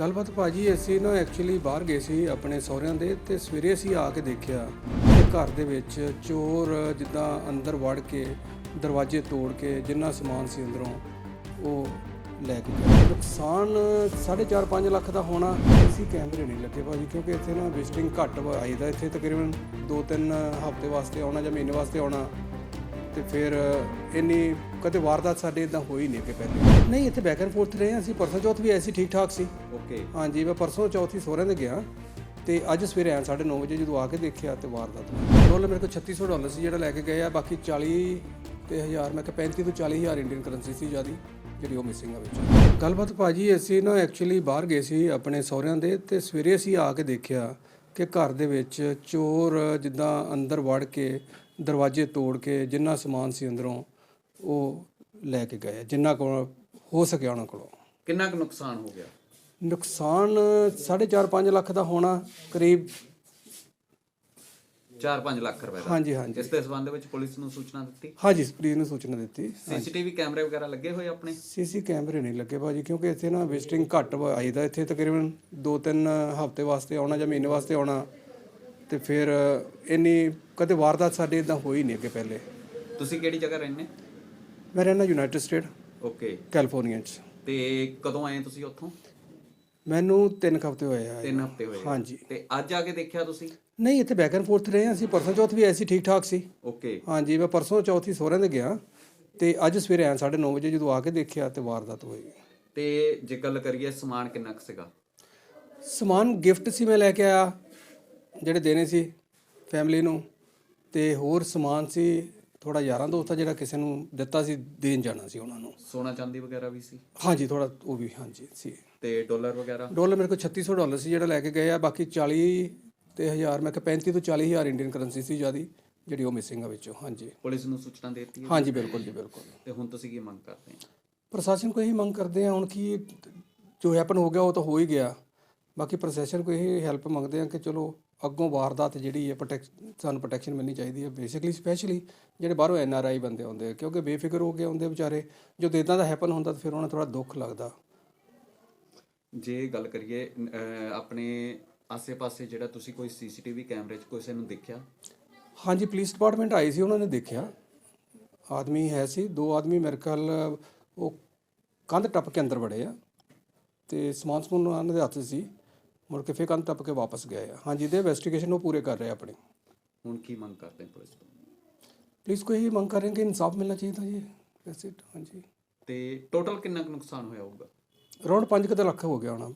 ਗੱਲਬਾਤ ਭਾਜੀ, ਅਸੀਂ ਨਾ ਐਕਚੁਅਲੀ ਬਾਹਰ ਗਏ ਸੀ ਆਪਣੇ ਸਹੁਰਿਆਂ ਦੇ ਤੇ ਸਵੇਰੇ ਅਸੀਂ ਆ ਕੇ ਦੇਖਿਆ ਕਿ ਘਰ ਦੇ ਵਿੱਚ ਚੋਰ ਜਿੱਦਾਂ ਅੰਦਰ ਵੜ ਕੇ, ਦਰਵਾਜ਼ੇ ਤੋੜ ਕੇ ਜਿੰਨਾ ਸਮਾਨ ਸੀ ਅੰਦਰੋਂ ਉਹ ਲੈ ਕੇ ਗਏ। ਨੁਕਸਾਨ 4.5 5 ਲੱਖ ਦਾ ਹੋਣਾ ਅਸੀਂ ਕੈਮਰੇ ਨਹੀਂ ਲੱਗੇ ਭਾਜੀ, ਕਿਉਂਕਿ ਇੱਥੇ ਨਾ ਵਿਜ਼ਿਟਿੰਗ ਘੱਟ ਵਾ- ਆਈਦਾ ਇੱਥੇ ਤਕਰੀਬਨ 2-3 ਹਫ਼ਤੇ ਵਾਸਤੇ ਆਉਣਾ ਜਾਂ ਮਹੀਨੇ ਵਾਸਤੇ ਆਉਣਾ ਤੇ ਫਿਰ ਇੰਨੀ ਕਦੇ ਵਾਰਦਾਤ ਸਾਡੇ ਇਦਾਂ ਹੋਈ ਨਹੀਂ ਕਿ ਪਹਿਲੇ। ਨਹੀਂ ਇੱਥੇ ਬੈਕ ਐਂਡ ਫੋਰਥ ਰਹੇ ਹਾਂ ਅਸੀਂ। ਪਰਸੋਂ ਚੌਥ ਵੀ ਐਸੀ ਠੀਕ ਠਾਕ ਸੀ। ਓਕੇ ਹਾਂਜੀ ਮੈਂ ਪਰਸੋਂ ਚੌਥੀ ਸਹੁਰਿਆਂ ਦੇ ਗਿਆ। ਤੇ ਅੱਜ ਸਵੇਰੇ ਆਇਆ 9:30 ਵਜੇ ਜਦੋਂ ਆ ਕੇ ਦੇਖਿਆ ਤੇ ਵਾਰਦਾਤ। ਡਾਲਰ ਮੇਰੇ ਕੋਲ 3600 ਡਾਲਰ ਸੀ ਜਿਹੜਾ ਲੈ ਕੇ ਗਏ ਆ ਬਾਕੀ 40 ਤੇ ਹਜ਼ਾਰ ਮੈਂ ਕਿਹਾ 35 ਤੋਂ 40 ਹਜ਼ਾਰ ਇੰਡੀਅਨ ਕਰੰਸੀ ਸੀ ਜਿਆਦੀ ਜਿਹੜੀ ਉਹ ਮਿਸਿੰਗ ਆ ਵਿੱਚ। ਗੱਲਬਾਤ ਭਾਜੀ ਅਸੀਂ ਨਾ ਐਕਚੁਅਲੀ ਬਾਹਰ ਗਏ ਸੀ ਆਪਣੇ ਸਹੁਰਿਆਂ ਦੇ ਤੇ ਸਵੇਰੇ ਅਸੀਂ ਆ ਕੇ ਦੇਖਿਆ ਕਿ ਘਰ ਦੇ ਵਿੱਚ ਚੋਰ ਜਿੱਦਾਂ ਅੰਦਰ ਵੜ ਕੇ ਦਰਵਾਜ਼ੇ ਤੋੜ ਕੇ ਜਿੰਨਾ ਸਮਾਨ ਸੀ ਅੰਦਰੋਂ ਉਹ ਲੈ ਕੇ ਗਏ ਜਿੰਨਾ ਕੋਲ ਹੋ ਸਕਿਆ ਉਹਨਾਂ ਕੋਲੋਂ। ਕਿੰਨਾ ਕੁ ਨੁਕਸਾਨ ਹੋ ਗਿਆ? ਨੁਕਸਾਨ 4.5 5 ਲੱਖ ਦਾ ਹੋਣਾ ਕਰੀਬ 4-5 ਲੱਖ ਰੁਪਏ ਦਾ। ਹਾਂਜੀ ਹਾਂਜੀ। ਇਸ ਦੇ ਸਬੰਧ ਵਿੱਚ ਪੁਲਿਸ ਨੂੰ ਸੂਚਨਾ ਦਿੱਤੀ? ਹਾਂਜੀ ਪੁਲਿਸ ਨੂੰ ਸੂਚਨਾ ਦਿੱਤੀ ਸੀਸੀਟੀਵੀ ਕੈਮਰੇ ਵਗੈਰਾ ਲੱਗੇ ਹੋਏ ਆਪਣੇ? ਸੀਸੀ ਕੈਮਰੇ ਨਹੀਂ ਲੱਗੇ ਭਾਜੀ ਕਿਉਂਕਿ ਇੱਥੇ ਨਾ ਵਿਜ਼ਿਟਿੰਗ ਘੱਟ ਆਈਦਾ ਇੱਥੇ ਤਕਰੀਬਨ 2-3 ਹਫ਼ਤੇ ਵਾਸਤੇ ਆਉਣਾ ਜਾਂ ਮਹੀਨੇ ਵਾਸਤੇ ਆਉਣਾ। ਤੇ ਫਿਰ ਇੰਨੀ ਕਦੇ ਵਾਰਦਾਤ ਸਾਡੇ ਇਦਾਂ ਹੋਈ ਨਹੀਂ ਅੱਗੇ ਪਹਿਲੇ। ਤੁਸੀਂ ਕਿਹੜੀ ਜਗ੍ਹਾ ਰਹਿੰਦੇ? ਮੈਂ ਰਹਿਣਾ ਯੂਨਾਈਟਿਡ ਸਟੇਟ ਓਕੇ ਕੈਲੀਫੋਰਨੀਆ 'ਚ। ਤੇ ਕਦੋਂ ਆਏ ਤੁਸੀਂ ਉੱਥੋਂ? ਮੈਨੂੰ 3 ਹਫ਼ਤੇ ਹੋਏ ਆ। 3 ਹਫ਼ਤੇ ਹੋਏ ਹਾਂਜੀ। ਤੇ ਅੱਜ ਆ ਕੇ ਦੇਖਿਆ ਤੁਸੀਂ? ਨਹੀਂ ਇੱਥੇ ਬੈਕ ਐਂਡ ਫੋਰਥ ਰਹੇ ਹਾਂ ਅਸੀਂ। ਪਰਸੋਂ ਚੌਥ ਵੀ ਐਸੀ ਠੀਕ ਠਾਕ ਸੀ। ਓਕੇ ਹਾਂਜੀ ਮੈਂ ਪਰਸੋਂ ਚੌਥੀ ਸਹੁਰਿਆਂ ਦੇ ਗਿਆ। ਤੇ ਅੱਜ ਸਵੇਰੇ ਆਇਆ 9:30 ਵਜੇ ਜਦੋਂ ਆ ਕੇ ਦੇਖਿਆ ਤੇ ਵਾਰਦਾਤ ਹੋਈ। ਤੇ ਜੇ ਗੱਲ ਕਰੀਏ ਸਮਾਨ ਕਿੰਨਾ ਕੁ ਸੀਗਾ? ਸਮਾਨ ਗਿਫਟ ਸੀ ਮੈਂ ਲੈ ਕੇ ਆਇਆ। ਜਿਹੜੇ ਦੇਣੇ ਸੀ ਫੈਮਿਲੀ ਨੂੰ। ਤੇ ਹੋਰ ਸਮਾਨ ਸੀ ਥੋੜਾ ਯਾਰਾਂ ਦੋਸਤਾਂ ਜਿਹੜਾ ਕਿਸੇ ਨੂੰ ਦਿੱਤਾ ਸੀ ਦੇਣ ਜਾਣਾ ਸੀ ਉਹਨਾਂ ਨੂੰ। ਸੋਨਾ ਚਾਂਦੀ ਵਗੈਰਾ ਵੀ ਸੀ? ਹਾਂਜੀ ਥੋੜਾ ਉਹ ਵੀ ਹਾਂਜੀ ਸੀ। ਤੇ ਡਾਲਰ ਵਗੈਰਾ? ਡਾਲਰ ਮੇਰੇ ਕੋਲ 3600 ਡਾਲਰ ਸੀ ਜਿਹੜਾ ਲੈ ਕੇ ਗਏ ਆ ਬਾਕੀ 40 ਤੇ ਹਜ਼ਾਰ ਮੈਂ ਕਿਹਾ 35 ਤੋਂ 40 ਹਜ਼ਾਰ ਇੰਡੀਅਨ ਕਰੰਸੀ ਸੀ ਜਿਆਦੀ ਜਿਹੜੀ ਉਹ ਮਿਸਿੰਗ ਆ ਵਿੱਚੋਂ ਹਾਂਜੀ। ਪੁਲਿਸ ਨੂੰ ਸੂਚਨਾ ਦੇ ਦਿੱਤੀ ਹੈ? ਹਾਂਜੀ ਬਿਲਕੁਲ ਜੀ ਬਿਲਕੁਲ। ਤੇ ਹੁਣ ਤੁਸੀਂ ਕੀ ਮੰਗ ਕਰਦੇ ਹੋ? ਪ੍ਰਸ਼ਾਸਨ ਕੋਈ ਇਹੀ ਮੰਗ ਕਰਦੇ ਆ ਹੁਣ ਕੀ ਜੋ ਹੈਪਨ ਹੋ ਗਿਆ ਉਹ ਤਾਂ ਹੋ ਹੀ ਗਿਆ। ਬਾਕੀ ਪ੍ਰਸ਼ਾਸਨ ਕੋਈ ਇਹ ਹੈਲਪ ਮੰਗਦੇ ਆ ਕਿ ਚਲੋ ਅੱਗੋਂ ਵਾਰਦਾਤ ਜਿਹੜੀ ਹੈ ਪ੍ਰੋਟੈਕਟ ਸਾਨੂੰ ਪ੍ਰੋਟੈਕਸ਼ਨ ਮਿਲਣੀ ਚਾਹੀਦੀ ਹੈ ਬੇਸਿਕਲੀ ਸਪੈਸ਼ਲੀ ਜਿਹੜੇ ਬਾਹਰੋਂ ਐਨ ਆਰ ਆਈ ਬੰਦੇ ਆਉਂਦੇ ਆ ਕਿਉਂਕਿ ਬੇਫਿਕਰ ਹੋ ਕੇ ਆਉਂਦੇ ਵਿਚਾਰੇ ਜਦੋਂ ਇਦਾਂ ਦਾ ਹੈਪਨ ਹੁੰਦਾ ਤਾਂ ਫਿਰ ਉਹਨਾਂ ਥੋੜਾ ਦੁੱਖ ਲੱਗਦਾ। ਜੇ ਗੱਲ ਕਰੀਏ ਆਪਣੇ ਆਸੇ-ਪਾਸੇ ਜਿਹੜਾ ਤੁਸੀਂ ਕੋਈ ਸੀਸੀਟੀਵੀ ਕੈਮਰੇ 'ਚ ਕਿਸੇ ਨੂੰ ਦੇਖਿਆ? ਹਾਂਜੀ ਪੁਲਿਸ ਡਿਪਾਰਟਮੈਂਟ ਆਈ ਸੀ ਉਹਨਾਂ ਨੇ ਦੇਖਿਆ। ਆਦਮੀ ਹੈ ਸੀ ਦੋ ਆਦਮੀ ਮੇਰੇ ਖਿਆਲ ਉਹ ਕੰਧ ਟੱਪ ਕੇ ਅੰਦਰ ਵੜੇ ਆ ਤੇ ਸਮਾਨ ਸਮੂਨ ਉਹਨਾਂ ਦੇ ਹੱਥ ਸੀ। ਮੁੜ ਕੇ ਫਿਰ ਕੰਧ ਟੱਪ ਕੇ ਵਾਪਸ ਗਏ ਆ। ਹਾਂਜੀ ਦੇ ਇਨਵੈਸਟੀਗੇਸ਼ਨ ਉਹ ਪੂਰੇ ਕਰ ਰਹੇ ਆ ਆਪਣੀ। ਹੁਣ ਕੀ ਮੰਗ ਕਰਦੇ ਪੁਲਿਸ ਤੋਂ? ਪੁਲਿਸ ਕੋਈ ਮੰਗ ਕਰ ਰਹੇ ਕਿ ਇਨਸਾਫ ਮਿਲਣਾ ਚਾਹੀਦਾ ਜੀ। ਵੈਸੇ ਹਾਂਜੀ। ਤੇ ਟੋਟਲ ਕਿੰਨਾ ਕੁ ਨੁਕਸਾਨ ਹੋਇਆ ਹੋਊਗਾ? ਅਰਾਊਂਡ 5 ਕੁ ਲੱਖ ਹੋ ਗਿਆ ਹੋਣਾ।